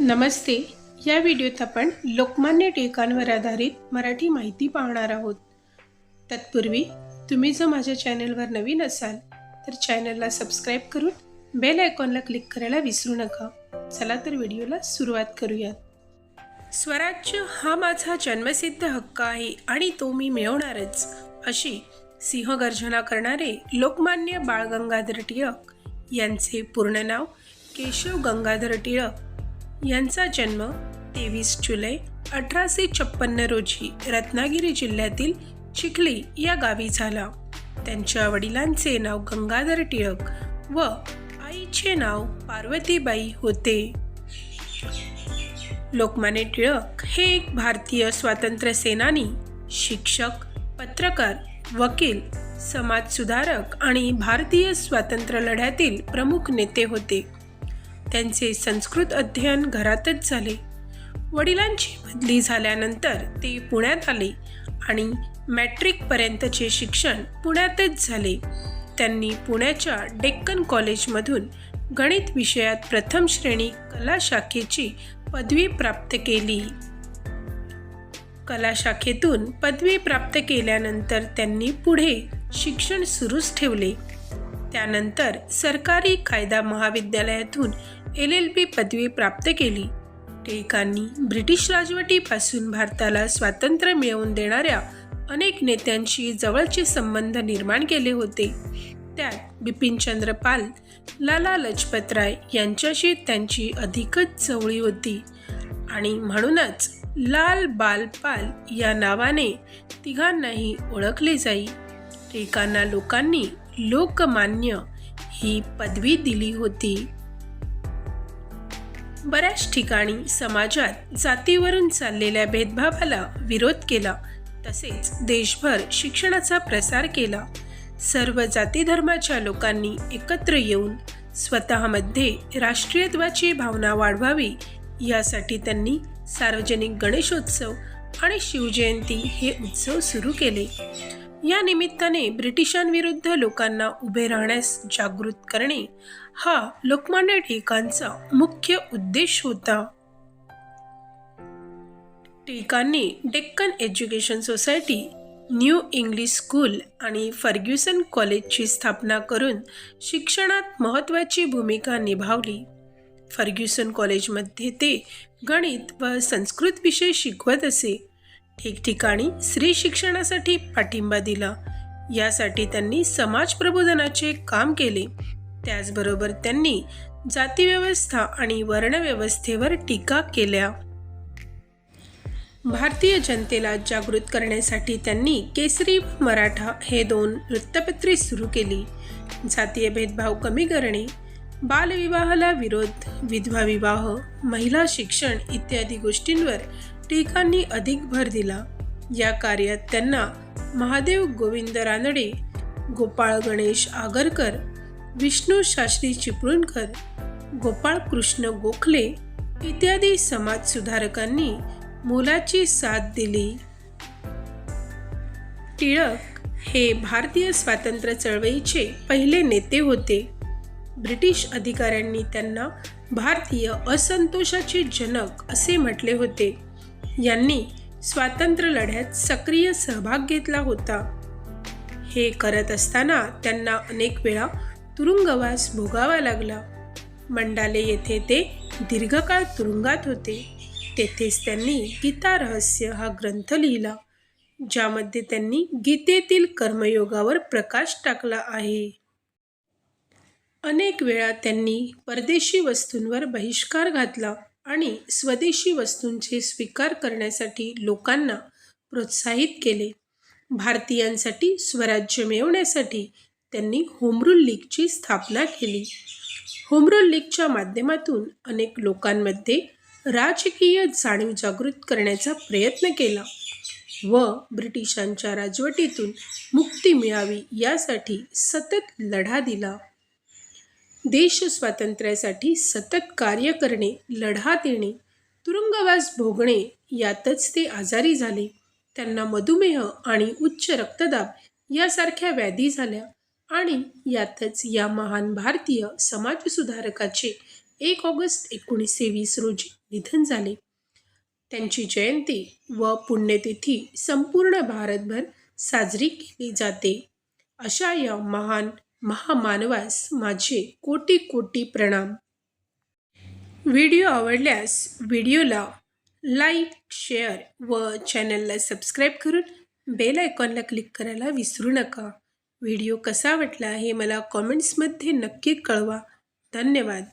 नमस्ते. या व्हिडिओत आपण लोकमान्य टिळकांवर आधारित मराठी माहिती पाहणार आहोत. तत्पूर्वी तुम्ही जर माझ्या चॅनलवर नवीन असाल तर चॅनलला सबस्क्राईब करून बेल आयकॉनला क्लिक करायला विसरू नका. चला तर व्हिडिओला सुरुवात करूयात. स्वराज्य हा माझा जन्मसिद्ध हक्क आहे आणि तो मी मिळवणारच अशी सिंहगर्जना करणारे लोकमान्य बाळ गंगाधर टिळक यांचे पूर्ण नाव केशव गंगाधर टिळक यांचा जन्म तेवीस जुलै अठराशे छप्पन्न रोजी रत्नागिरी जिल्ह्यातील चिखली या गावी झाला. त्यांच्या वडिलांचे नाव गंगाधर टिळक व आईचे नाव पार्वतीबाई होते. लोकमान्य टिळक हे एक भारतीय स्वातंत्र्य सेनानी शिक्षक पत्रकार वकील समाजसुधारक आणि भारतीय स्वातंत्र्य लढ्यातील प्रमुख नेते होते. त्यांचे संस्कृत अध्ययन घरातच झाले. वडिलांची बदली झाल्यानंतर ते पुण्यात आले आणि मॅट्रिकपर्यंतचे शिक्षण पुण्यातच झाले. त्यांनी पुण्याच्या डेक्कन कॉलेजमधून गणित विषयात प्रथम श्रेणी कला शाखेची पदवी प्राप्त केली. कला शाखेतून पदवी प्राप्त केल्यानंतर त्यांनी पुढे शिक्षण सुरूच ठेवले. त्यानंतर सरकारी कायदा महाविद्यालयातून एल एल बी पदवी प्राप्त केली. टिळकांनी ब्रिटिश राजवटीपासून भारताला स्वातंत्र्य मिळवून देणाऱ्या अनेक नेत्यांशी जवळचे संबंध निर्माण केले होते. त्यात बिपिनचंद्र पाल लाला लजपतराय यांच्याशी त्यांची अधिकच जवळी होती. आणि म्हणूनच लाल बाल पाल या नावाने तिघांनाही ओळखले जाई. टिळकांना लोकांनी लोकमान्य ही पदवी दिली होती. बऱ्याच ठिकाणी समाजात जातीवरून चाललेल्या भेदभावाला विरोध केला. तसेच देशभर शिक्षणाचा प्रसार केला. सर्व जाती धर्माच्या लोकांनी एकत्र येऊन स्वतःमध्ये राष्ट्रीयत्वाची भावना वाढवावी यासाठी त्यांनी सार्वजनिक गणेशोत्सव आणि शिवजयंती हे उत्सव सुरू केले. या निमित्ताने ब्रिटिशांविरुद्ध लोकांना उभे राहण्यास जागृत करणे हा लोकमान्य टिळकांचा मुख्य उद्देश होता. टिळकांनी Deccan Education Society New English School आणि फर्ग्युसन कॉलेजची स्थापना करून शिक्षणात महत्त्वाची भूमिका निभावली. फर्ग्युसन कॉलेजमध्ये ते गणित व संस्कृत विषय शिकवत असे. ठिकठिकाणी स्त्री शिक्षणासाठी पाठिंबा दिला. यासाठी त्यांनी समाज प्रबोधनाचे काम केले. त्याचबरोबर त्यांनी जातीव्यवस्था आणि वर्णव्यवस्थेवर टीका केल्या. भारतीय जनतेला जागृत करण्यासाठी त्यांनी केसरी मराठा हे दोन वृत्तपत्रे सुरू केली. जातीय भेदभाव कमी करणे बालविवाहाला विरोध विधवा विवाह महिला शिक्षण इत्यादी गोष्टींवर टिळकांनी अधिक भर दिला. या कार्यात त्यांना महादेव गोविंद रानडे गोपाळ गणेश आगरकर विष्णू शास्त्री चिपळूणकर गोपाळ कृष्ण गोखले इत्यादी समाजसुधारकांनी मोलाची साथ दिली. टिळक हे भारतीय स्वातंत्र्य चळवळीचे पहिले नेते होते. ब्रिटिश अधिकाऱ्यांनी त्यांना भारतीय असंतोषाचे जनक असे म्हटले होते. यांनी स्वातंत्र्य लढ्यात सक्रिय सहभाग घेतला होता. हे करत असताना त्यांना अनेक वेळा तुरुंगवास भोगावा लागला. मंडाले येथे ते दीर्घकाळ तुरुंगात होते. तेथेच त्यांनी गीता रहस्य हा ग्रंथ लिहिला ज्यामध्ये त्यांनी गीतेतील कर्मयोगावर प्रकाश टाकला आहे. अनेक वेळा त्यांनी परदेशी वस्तूंवर बहिष्कार घातला. आणि स्वदेशी वस्तूंचे स्वीकार करण्यासाठी लोकांना प्रोत्साहित केले. भारतीयांसाठी स्वराज्य मिळवण्यासाठी त्यांनी होमरूल लीगची स्थापना केली. होमरूल लीगच्या माध्यमातून अनेक लोकांमध्ये राजकीय जाणीव जागृत करण्याचा प्रयत्न केला व ब्रिटिशांच्या राजवटीतून मुक्ती मिळावी यासाठी सतत लढा दिला. देश स्वातंत्र्यासाठी सतत कार्य करणे लढा देणे तुरुंगवास भोगणे यातच ते आजारी झाले. त्यांना मधुमेह आणि उच्च रक्तदाब यासारख्या व्याधी झाल्या आणि यातच या महान भारतीय समाजसुधारकाचे एक ऑगस्ट एकोणीसशे वीस रोजी निधन झाले. त्यांची जयंती व पुण्यतिथी संपूर्ण भारतभर साजरी केली जाते. अशा या महान महामानवास माझे कोटी कोटी प्रणाम. व्हिडिओ आवडल्यास व्हिडिओला लाईक शेअर व चॅनलला सबस्क्राईब करून बेल आयकॉनला क्लिक करायला विसरू नका. व्हिडिओ कसा वाटला हे मला कॉमेंट्समध्ये नक्की कळवा. धन्यवाद.